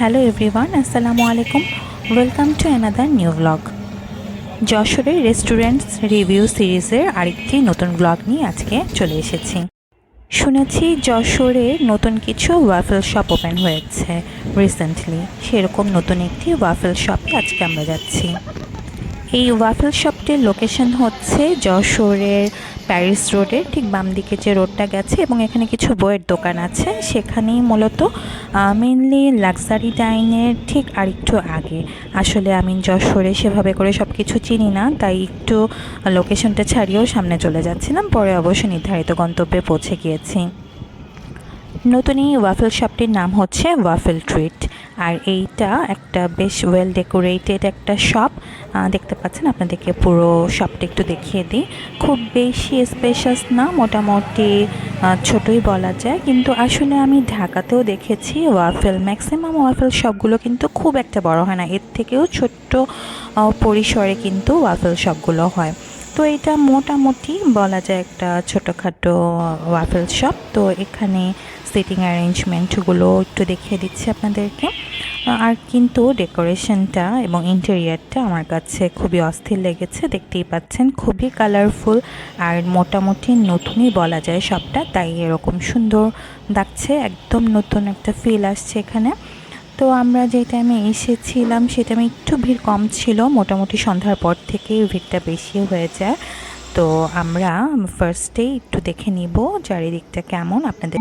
Hello everyone আসসালামু আলাইকুম welcome to another new blog যশোরের রেস্টুরেন্টস রিভিউ সিরিজের আরেকটি নতুন ব্লগ নিয়ে আজকে চলে এসেছি। শুনেছি যশোরে নতুন কিছু ওয়াফেল শপ ওপেন হয়েছে রিসেন্টলি সেরকম নতুন একটি ওয়াফেল শপে আজকে আমরা যাচ্ছি। এই ওয়াফেল শপটির লোকেশন হচ্ছে যশোরের প্যারিস রোডের ঠিক বাম দিকে যে রোডটা গেছে এবং এখানে কিছু বইয়ের দোকান আছে। সেখানেই মূলত মেনলি লাক্সারি ডাইনের ঠিক আরেকটু আগে। আসলে আমি যশোরে সেভাবে করে সব কিছু চিনি না, তাই একটু লোকেশনটা ছাড়িয়েও সামনে চলে যাচ্ছিলাম। পরে অবশ্য নির্ধারিত গন্তব্যে পৌঁছে গিয়েছি। নতুন এই ওয়াফেল শপটির নাম হচ্ছে ওয়াফেল ট্রিট। আর এইটা একটা বেশ ওয়েল ডেকোরেটেড একটা শপ দেখতে পাচ্ছেন, আপনাদেরকে পুরো শপটা একটু দেখিয়ে দিই। খুব বেশি স্পেশাস না, মোটামুটি ছোটই বলা যায়। কিন্তু আসলে আমি ঢাকাতেও দেখেছি ওয়াফেল ম্যাক্সিমাম ওয়াফেল শপগুলো কিন্তু খুব একটা বড় হয় না। এর থেকেও ছোট্ট পরিসরে কিন্তু ওয়াফেল শপগুলো হয়। তো এটা মোটামুটি বলা যায় একটা ছোটোখাটো ওয়াফেল শপ তো এখানে সিটিং অ্যারেঞ্জমেন্টগুলো একটু দেখিয়ে দিচ্ছি আপনাদেরকে। আর কিন্তু ডেকোরেশনটা এবং ইন্টেরিয়ারটা আমার কাছে খুবই অস্থির লেগেছে, দেখতেই পাচ্ছেন, খুবই কালারফুল আর মোটামুটি নতুনই বলা যায় সবটা, তাই এরকম সুন্দর লাগছে, একদম নতুন একটা ফিল আসছে এখানে। তো আমরা যে টাইমে এসেছিলাম, সে টাইমে একটু ভিড় কম ছিল, মোটামুটি সন্ধ্যার পর থেকেই ভিড়টা বেশি হয়ে যায়। তো আমরা ফার্স্টে একটু দেখে নিব চারিদিকটা কেমন আপনাদের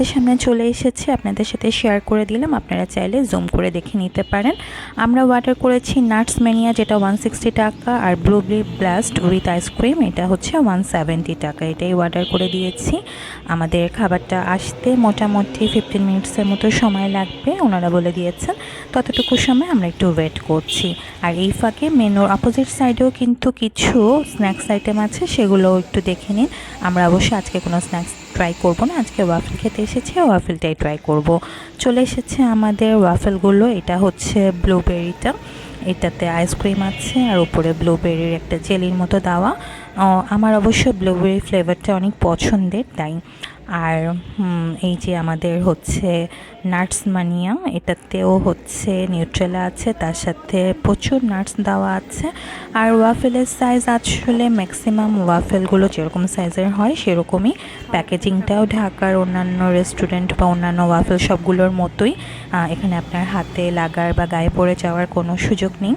আমাদের সামনে চলে এসেছে। আপনাদের সাথে শেয়ার করে দিলাম। আপনারা চাইলে জুম করে দেখে নিতে পারেন। আমরা অর্ডার করেছি নাটস মেনিয়া যেটা ওয়ান সিক্সটি টাকা, আর blueberry blast with ice cream এটা হচ্ছে ওয়ান সেভেন্টি টাকা। এটাই অর্ডার করে দিয়েছি। আমাদের খাবারটা আসতে মোটামুটি ফিফটিন মিনিটসের মতো সময় লাগবে, ওনারা বলে দিয়েছেন। ততটুকু সময় আমরা একটু ওয়েট করছি। আর এই ফাঁকে মেনুর অপোজিট সাইডেও কিন্তু কিছু স্ন্যাক্স আইটেম আছে সেগুলো একটু দেখে নিন। আমরা অবশ্যই আজকে কোনো স্ন্যাক্স ট্রাই করব না। আজকে ওয়াফেল খেতে এসেছি ওয়াফেলটাই ট্রাই করব। চলে এসেছে আমাদের ওয়াফেলগুলো এটা হচ্ছে ব্লুবেরিটা এটাতে আইসক্রিম আছে, আর উপরে ব্লুবেরির একটা জেলির মতো দেওয়া। আমার অবশ্য ব্লুবেরি ফ্লেভারটা অনেক পছন্দের, তাই। আর এই যে আমাদের হচ্ছে নাটস মানিয়া এটাতেও হচ্ছে নিউট্রেলা আছে, তার সাথে প্রচুর নাটস দেওয়া আছে। আর ওয়াফেলের সাইজ আসলে ম্যাক্সিমাম ওয়াফেলগুলো যেরকম সাইজের হয়, সেরকমই প্যাকেজিংটাও ঢাকার অন্যান্য রেস্টুরেন্ট বা অন্যান্য ওয়াফেল সবগুলোর মতোই এখানে আপনার হাতে লাগার বা গায়ে পড়ে যাওয়ার কোনো সুযোগ নেই।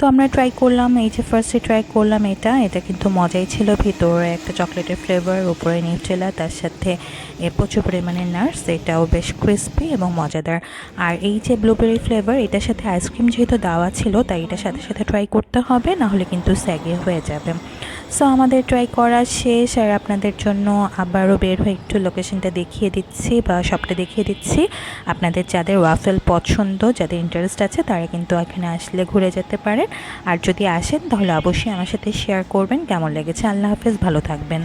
তো আমরা ট্রাই করলাম, এই যে ফার্স্টে ট্রাই করলাম এটা এটা কিন্তু মজাই ছিল ভিতরে। একটা চকলেটের ফ্লেভার উপরে নিউট্রেলা তার সাথে প্রচুর পরিমাণে নার্স, এটাও বেশ ক্রিস্পি এবং মজাদার। আর এই যে ব্লুবেরি ফ্লেভার এটার সাথে আইসক্রিম যেহেতু দেওয়া ছিল, তাই এটার সাথে সাথে ট্রাই করতে হবে না হলে কিন্তু স্যাগে হয়ে যাবে। সো আমাদের ট্রাই করা শেষ, আর আপনাদের জন্য আবারও বের হয়ে একটু লোকেশনটা দেখিয়ে দিচ্ছি বা সবটা দেখিয়ে দিচ্ছি। আপনাদের যাদের ওয়াফেল পছন্দ, যাদের ইন্টারেস্ট আছে, তারা কিন্তু এখানে আসলে ঘুরে যেতে পারেন আর যদি আসেন তাহলে অবশ্যই আমার সাথে শেয়ার করবেন। কেমন লেগেছে? আল্লাহ হাফেজ, ভালো থাকবেন।